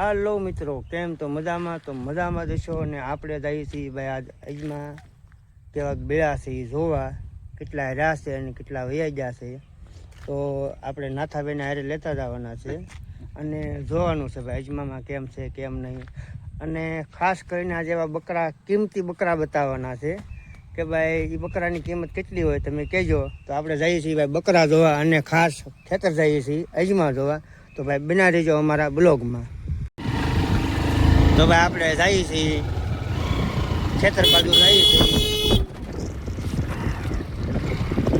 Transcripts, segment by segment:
હાલો મિત્રો, કેમ તો મજામાં? તો મજામાં જશો અને આપણે જઈએ છીએ ભાઈ આજ અજમાં કેવા બેળા છે એ જોવા. કેટલા રહ્યા છે અને કેટલા વૈયા ગયા છે. તો આપણે નાથાબેન હારે લેતા જવાના છે. અને જોવાનું છે ભાઈ અજમામાં કેમ છે, કેમ નહીં. અને ખાસ કરીને આ એવા બકરા, કિંમતી બકરા બતાવવાના છે. કે ભાઈ એ બકરાની કિંમત કેટલી હોય તમે કહેજો. તો આપણે જઈએ છીએ ભાઈ બકરા જોવા અને ખાસ ખેતર જઈએ છીએ અજમા જોવા. તો ભાઈ બના રહેજો અમારા બ્લોગમાં. તો ભાઈ આપણે જઈએ છીએ. ખેતર બાજુ જઈએ છીએ.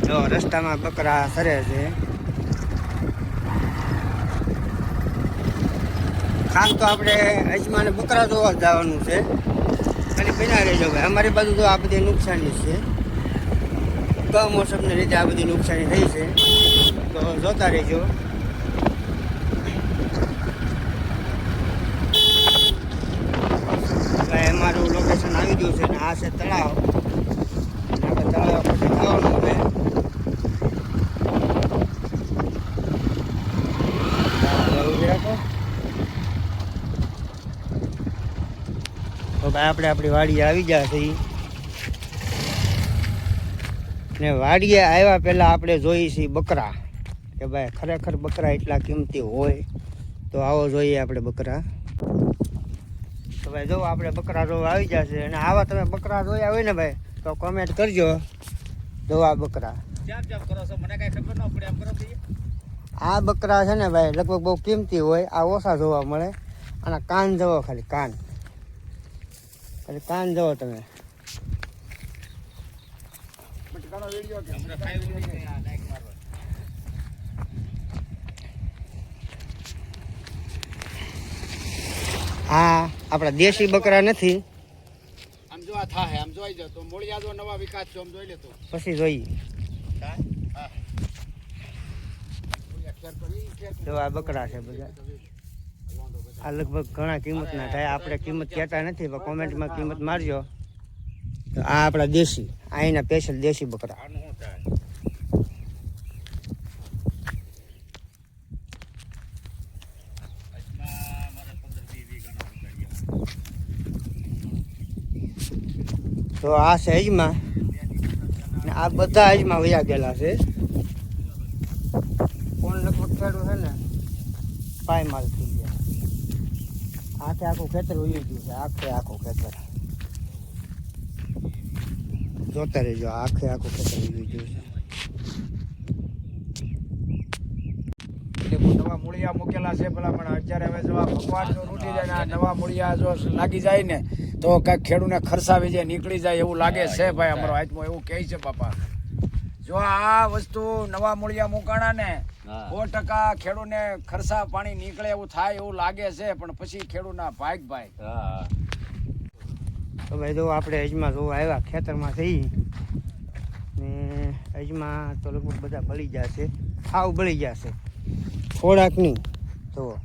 જો, રસ્તામાં બકરા સરે છે. ખાસ તો આપણે અજમાને બકરા જોવા જવાનું છે. અને બના રહેજો ભાઈ, અમારી બાજુ તો આ બધી નુકસાની છે. કમોસમને લીધે આ બધી નુકસાની થઈ છે. તો જોતા રહેજો ભાઈ અમારું લોકેશન આવી ગયું છે ને આ છે. આપણે આપણી વાડીએ આવી ગયા છીએ. ને વાડીએ આવ્યા પહેલા આપણે જોઈએ છીએ બકરા. કે ભાઈ, ખરેખર બકરા એટલા કિંમતી હોય તો આવો જોઈએ આપણે બકરા. તો ભાઈ જો આપણે બકરા રોવા આવી જશે અને આવા તમે બકરા રોયા હોય ને ભાઈ તો કોમેન્ટ કરજો. જો આ બકરા આ બકરા છે ને ભાઈ લગભગ બહુ કિંમતી હોય આ ઓછા જોવા મળે. અને કાન જવો ખાલી કાન. ખાલી કાન જવો તમે. આ આપણા દેશી બકરા નથી. આમ જો આ થાય આમ જોઈ જતો તો. જો નવા વિકાસ છે આમ જોઈ લેતો પછી હા ખેર જો આ બકરા છે બધા. આ લગભગ ઘણા કિંમતના થાય. આપણે કિંમત કહેતા નથી પણ કોમેન્ટમાં કિંમત મારજો. આ આપણા દેશી આ એના સ્પેશિયલ દેશી બકરા આનું શું થાય અજમા મારે 15 20 ઘણા ઉતાર્યા તો આ છે અજમા આ બધા અજમા વયા ગયેલા છે. કોણ લગભગ છે ને પાયમાલ થઈ ગયા. આખે આખું ખેતર ઉઈ ગયું છે, આખે આખું ખેતર. જોતા રહેજો, આખે આખું ખેતર ઉઈ ગયું છે એટલે બહુ નવા મૂળિયા મૂકેલા છે પેલા પણ અત્યારે હવે જો આ ભગવાન જો રૂટી જાય ને આ નવા મૂળિયા જો લાગી જાય ને તો કંઈક ખેડૂને ખરસાવી જાય નીકળી જાય એવું લાગે છે ભાઈ અમારો હાથમાં એવું કહે છે બાપા. જો આ વસ્તુ નવા મૂળિયા મૂકાણા ને સો ટકા ખેડૂને ખરસા પાણી નીકળે એવું થાય એવું લાગે છે પણ પછી ખેડૂના ભાગ ભાઈ. તો ભાઈ જો આપણે એજમાં જોવા આવ્યા ખેતરમાં થઈ ને એજમાં તો લગભગ બધા બળી જશે હાવ બળી જશે થોડાક જુઓ. તો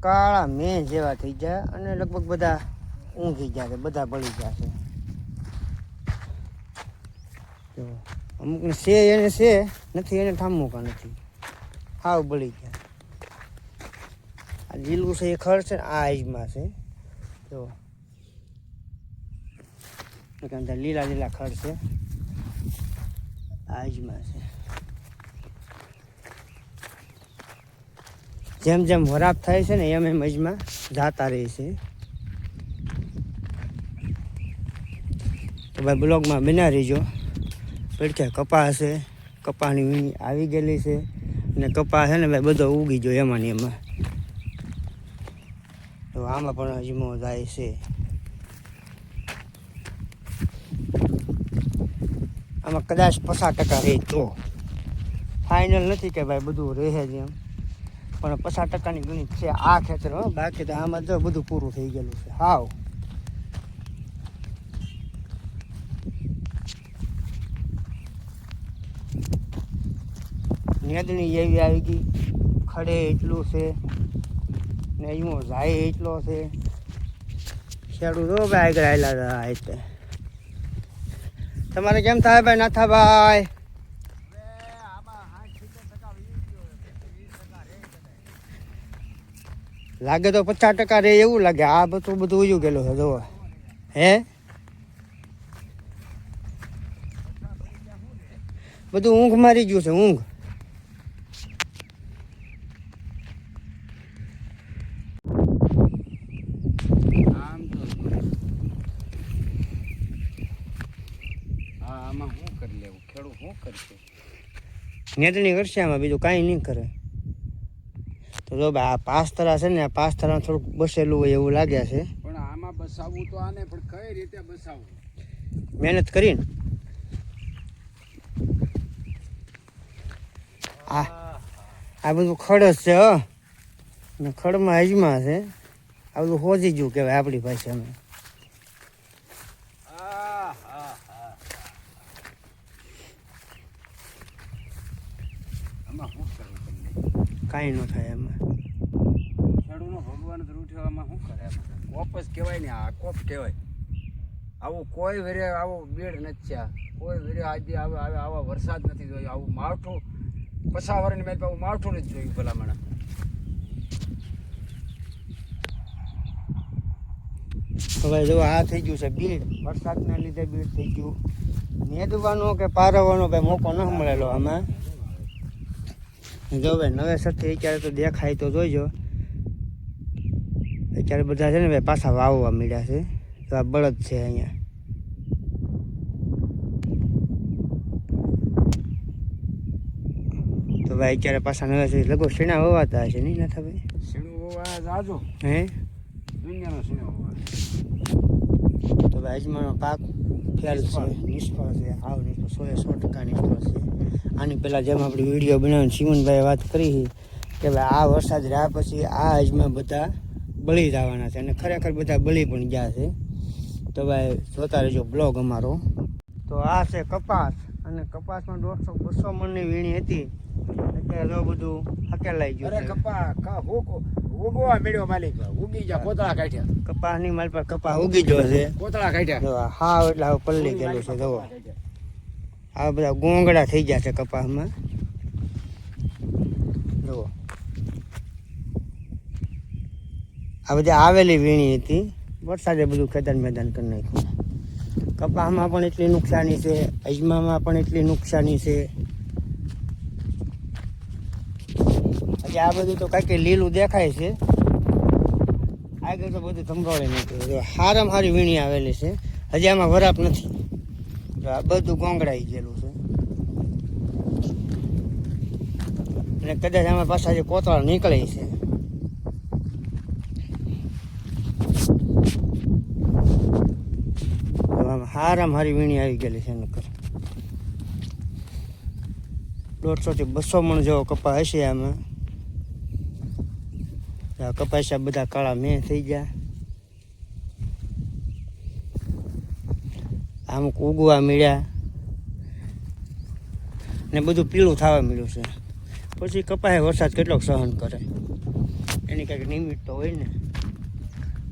કાળા મેં જેવા થઈ જાય અને લગભગ બધા ઊંઘી જાય બધા બળી જશે તો અમુકને છે, એને છે, નથી, એને ઠામુકા નથી. હાવ બળી ગયા. આ લીલું છે એ ખર છે આ અજમા છે. અંદર લીલા લીલા ખડ છે. આજમાં છે. જેમ જેમ વરાપ થાય છે ને, એમ એમ અજમાં જાતા રહે છે. તો ભાઈ બ્લોગમાં બના રહીજો. પડખે કપા છે કપાની વીણી આવી ગયેલી છે. ને કપા છે ને ભાઈ, બધો ઉગી ગયો એમાં એમાં. તો આમાં પણ અજમો જાય છે. આમાં કદાચ પચાસ ટકા રહે તો. ફાઇનલ નથી કે ભાઈ, બધું રહે જ એમ. પણ પચાસ ટકાની ગણિત છે આ ખેતર, હો. બાકી તો આમાં તો બધું પૂરું થઈ ગયેલું છે. હાવ. નેદણી એવી આવી ગઈ. ખડે એટલું છે ને એમાં જાય એટલો છે. ખેડૂતો ભાઈ આગળ આવેલા હતા તમારે કેમ થાય ભાઈ? નાથા ભાઈ? લાગે તો પચાસ ટકા રે એવું લાગે. આ બધું બધું ઉજ્યું ગયેલું છે જોવો હે? બધું ઊંઘ મારી ગયું છે ઊંઘ. નેટની કરશે આમાં બીજું કાંઈ નહીં કરે. તો જો આ પાસ્તરા છે ને આ પાસ્તરા થોડુંક બસેલું હોય એવું લાગે છે. પણ આમાં બસાવવું તો આને પણ કઈ રીતે બસાવવું મહેનત કરીને. આ આ બધું ખડસ છે હ. ને ખડમાં હજમા છે. આ બધું હોજી ગયું કહેવાય આપણી ભાષામાં. કાંઈ ન થાય એમાં ખેડૂતનો ભગવાન તો રૂઠ્યો આમાં શું આમાં કોપ કહેવાય ને, આ કોપ કહેવાય. આવું કોઈ વેરે આવો બેડ નથી આ. કોઈ વેરે આજે આવે આવે આવા વરસાદ નથી જોયો. આવું માવઠું પસાવરની મેં તો આવું માવઠું નથી જોયું ભલામણ. હવે જો આ થઈ ગયું છે બીડ. વરસાદના લીધે બીડ થઈ ગયું. નેદવાનો કે પારવાનો કઈ મોકો ન મળેલો આમાં. જો હવે નવેસરથી અત્યારે તો દેખાય તો જોઈજો. અત્યારે બધા છે ને ભાઈ પાછા વાવવા મળ્યા છે. તો આ બળદ છે અહીંયા. તો ભાઈ અત્યારે પાછા નવા છે. લગભગ શીણા વવાતા હશે નહીં ના ભાઈ? શીણું વવા જાજો. હે? દુનિયાનો શીણો હોવા તો ભાઈ અજમાનો પાક ફેલ છે. નિષ્ફળ. છે. આવ નિષ્ફળ. સો એ સો ટકા નિષ્ફળ છે. આની પહેલાં જેમ આપણે વીડિયો બનાવીને સિમનભાઈએ વાત કરી કે ભાઈ આ વરસાદ રહ્યા પછી આ અજમા બધા બળી જવાના છે અને ખરેખર બધા બળી પણ ગયા છે. તો ભાઈ જોતા રહેજો બ્લોગ અમારો. તો આ છે કપાસ અને કપાસમાં દોઢસો બસો મણની વીણી હતી. અત્યારે જો બધું હકેલાઈ ગયું અરે કપા ઉગવા મળ્યો માલિક. ઉગી જા કોતળા કાઢ્યા. કપાસની માલ પર કપાસ ઉગી ગયો છે. કોતળા કાઢ્યા. જો એટલે હવે પલ્લી ગયેલું છે જુઓ. આ બધા ગોંગડા થઈ ગયા છે કપાસમાં. જુઓ. આ બધી આવેલી વીણી હતી. વરસાદે બધું ખેતર મેદાન કરી નાખ્યું. કપાસમાં પણ એટલી નુકસાની છે, અજમામાં પણ એટલી નુકસાની છે. હજી આ બધું તો કાંઈક લીલું દેખાય છે. આગળ તો બધું ધમરોળે નથી હારામ હારી વીણી આવેલી છે. હજી આમાં વરાપ નથી. આ બધું ગોંગડાઈ ગયેલું છે. અને કદાચ આમાં પાછા જે કોતળા નીકળે છે. આમાં હારી વીણી આવી ગયેલી છે નકર. દોઢસોથી બસો મણ જેવો કપા હશે આમાં. કપાસિયા બધા કાળા મેં થઈ ગયા. અમુક ઉગવા મળ્યા. ને બધું પીળું થવા મળ્યું છે. પછી કપાય વરસાદ કેટલોક સહન કરે. એની કંઈક નિમિત્ત તો હોય ને.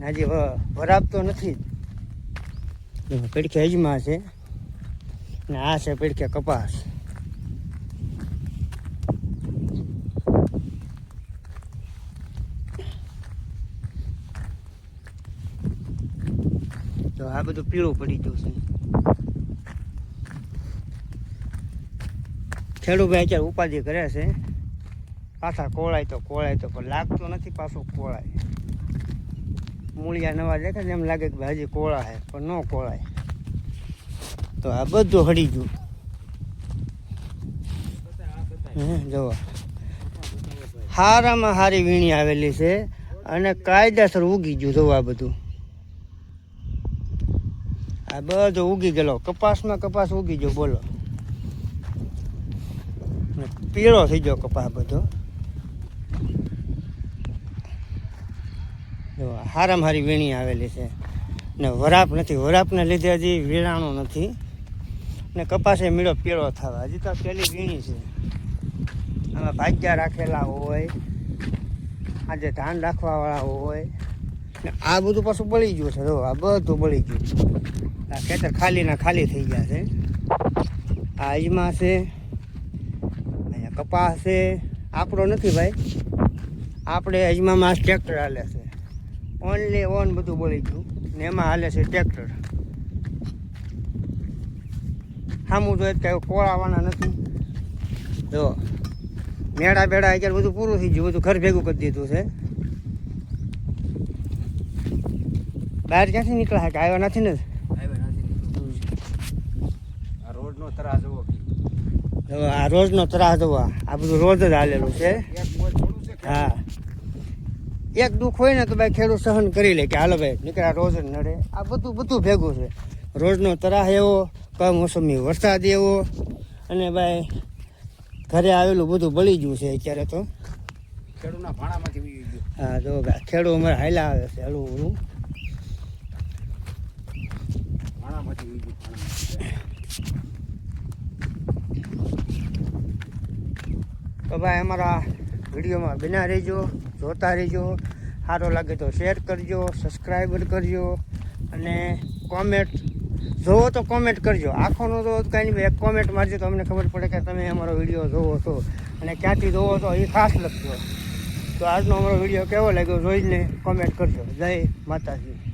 હજી વરાપતો નથી. જો પીડખે અજમા છે. ને આ છે પીડખે કપાસ. તો આ બધું પીળું પડી ગયું છે. ખેડૂભાઈ અત્યારે ઉપાધિ કરે છે. પાછા કોળાય તો કોળાય તો, પણ લાગતું નથી પાછું કોળાય મૂળિયા નવા દેખાય ને એમ લાગે કે હજી કોળા છે, પણ ન કોળાય તો આ બધું હળી ગયું. જુઓ. હારામાં હારી વીણી આવેલી છે અને કાયદેસર ઉગી ગયું જોવા આ બધું. આ બધું ઉગી ગયેલો. કપાસમાં કપાસ ઉગી ગયો, બોલો. પીળો થઈ ગયો કપાસ બધો જો હારામ હારી વીણી આવેલી છે. ને વરાપ નથી. વરાપને લીધે હજી વીણાણું નથી. ને કપાસે મીળો પીળો થવા. હજી તો પેલી વીણી છે. આમાં ભાગ્યા રાખેલા હોય. આજે ધાન રાખવાવાળા હોય. ને આ બધું પાછું બળી ગયું છે. જો, આ બધું બળી ગયું આ ખેતર ખાલી ના ખાલી થઈ ગયા છે. આ અજમા છે. અહીંયા કપાસ છે. આપણો નથી ભાઈ. આપણે અજમામાં ટ્રેક્ટર હાલે છે. ઓનલી ઓન બધું બોલી ગયું. ને એમાં હાલે છે ટ્રેક્ટર સામું જોઈએ કાંઈ કોળાવાના નથી. જો મેળા બેડા અત્યારે બધું પૂરું થઈ ગયું. બધું ઘર ભેગું કરી દીધું છે. બહાર ક્યાંથી નીકળ્યા કે આવ્યા નથી ને? આ રોડનો ત્રાસ જવો આ રોજનો ત્રાસ જવો આ બધું રોજ જ હાલેલું છે. હા. એક દુઃખ હોય ને તો ભાઈ ખેડૂત સહન કરી લે કે હાલો ભાઈ નીકળ્યા રોજ નડે. આ બધું બધું ભેગું છે. રોજનો તરાહ એવો કમોસમી વરસાદ એવો અને ભાઈ ઘરે આવેલું બધું બળી ગયું છે અત્યારે તો. ખેડૂના ભાણામાંથી ગયું? હા જો ખેડૂ અમારે હાલા આવે છે હળવું હળવું ભાણામાંથી. તો ભાઈ અમારા વિડીયોમાં બિના રહેજો. જોતા રહેજો. સારો લાગે તો શેર કરજો સબસ્ક્રાઈબર કરજો અને કોમેન્ટ જોવો તો કોમેન્ટ કરજો. આખોનો તો કાંઈ નહીં, એક કોમેન્ટ મારજો તો અમને ખબર પડે કે તમે અમારો વીડિયો જોવો છો. અને ક્યાંથી જોવો તો એ ખાસ લખજો. તો આજનો અમારો વીડિયો કેવો લાગ્યો જોઈને કોમેન્ટ કરજો. જય માતાજી.